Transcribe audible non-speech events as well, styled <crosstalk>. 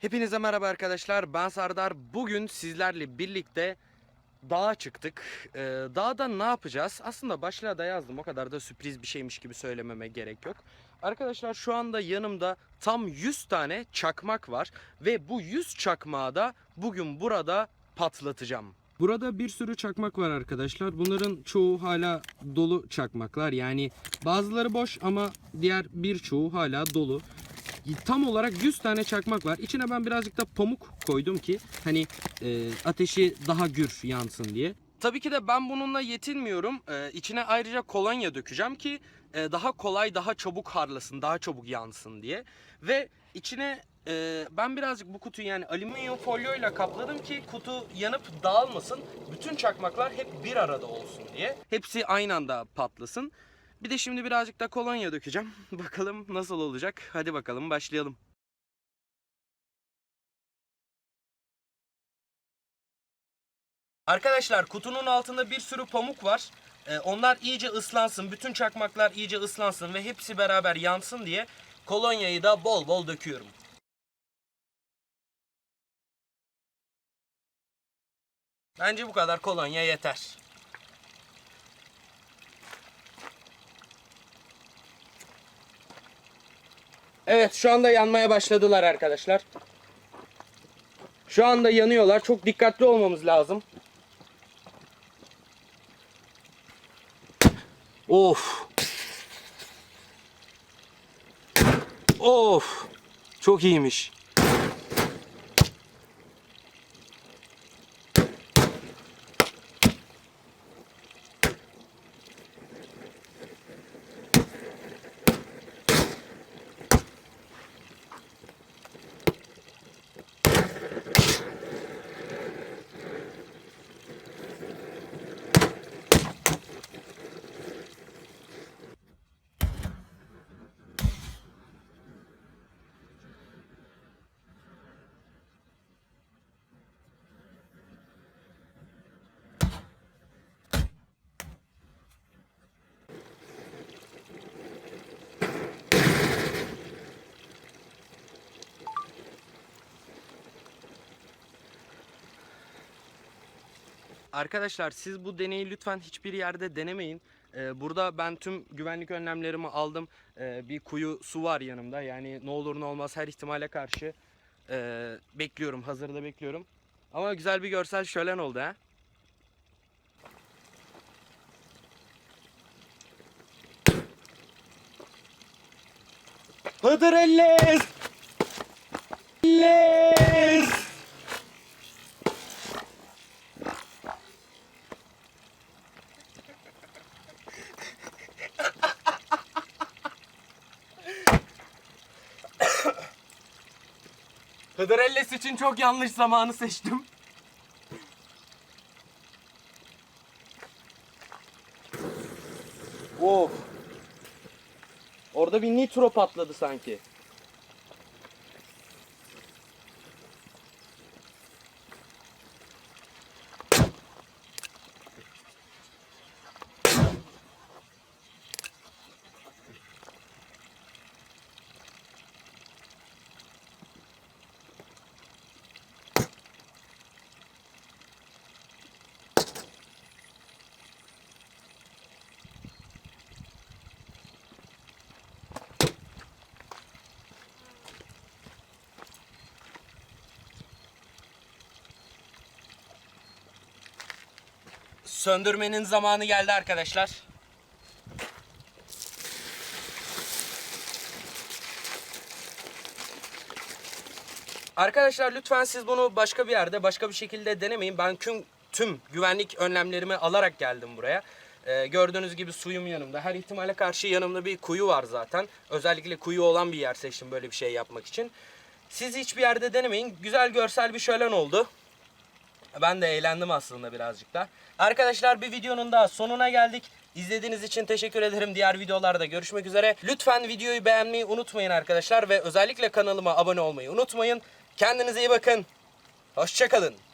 Hepinize merhaba arkadaşlar. Ben Sardar. Bugün sizlerle birlikte dağa çıktık. Ee, dağda ne yapacağız? Aslında başlığa da yazdım. O kadar da sürpriz bir şeymiş gibi söylememe gerek yok. Arkadaşlar şu anda yanımda tam 100 tane çakmak var. Ve bu 100 çakmağı da bugün burada patlatacağım. Burada bir sürü çakmak var arkadaşlar. Bunların çoğu hala dolu çakmaklar. Yani bazıları boş ama diğer birçoğu hala dolu. Tam olarak 100 tane çakmak var. İçine ben birazcık da pamuk koydum ki hani e, ateşi daha gür yansın diye. Tabii ki de ben bununla yetinmiyorum. Ee, içine ayrıca kolonya dökeceğim ki e, daha kolay, daha çabuk harlasın, daha çabuk yansın diye. Ve içine e, ben birazcık bu kutuyu yani alüminyum folyoyla kapladım ki kutu yanıp dağılmasın. Bütün çakmaklar hep bir arada olsun diye. Hepsi aynı anda patlasın. Bir de şimdi birazcık da kolonya dökeceğim. <laughs> Bakalım nasıl olacak. Hadi bakalım başlayalım. Arkadaşlar kutunun altında bir sürü pamuk var. Ee, onlar iyice ıslansın. Bütün çakmaklar iyice ıslansın ve hepsi beraber yansın diye kolonyayı da bol bol döküyorum. Bence bu kadar kolonya yeter. Evet şu anda yanmaya başladılar arkadaşlar. Şu anda yanıyorlar. Çok dikkatli olmamız lazım. Of. Of. Çok iyiymiş. Arkadaşlar siz bu deneyi lütfen hiçbir yerde denemeyin. Ee, burada ben tüm güvenlik önlemlerimi aldım. Ee, bir kuyu su var yanımda. Yani ne olur ne olmaz her ihtimale karşı ee, bekliyorum. Hazırda bekliyorum. Ama güzel bir görsel şölen oldu ha. Hıdır! Elles! Hıdrellez için çok yanlış zamanı seçtim. Of. Orada bir nitro patladı sanki. Söndürmenin zamanı geldi arkadaşlar. Arkadaşlar lütfen siz bunu başka bir yerde, başka bir şekilde denemeyin. Ben tüm, tüm güvenlik önlemlerimi alarak geldim buraya. Ee, gördüğünüz gibi suyum yanımda. Her ihtimale karşı yanımda bir kuyu var zaten. Özellikle kuyu olan bir yer seçtim böyle bir şey yapmak için. Siz hiçbir yerde denemeyin. Güzel görsel bir şölen oldu. Ben de eğlendim aslında birazcık da. Arkadaşlar bir videonun daha sonuna geldik. İzlediğiniz için teşekkür ederim. Diğer videolarda görüşmek üzere. Lütfen videoyu beğenmeyi unutmayın arkadaşlar ve özellikle kanalıma abone olmayı unutmayın. Kendinize iyi bakın. Hoşçakalın.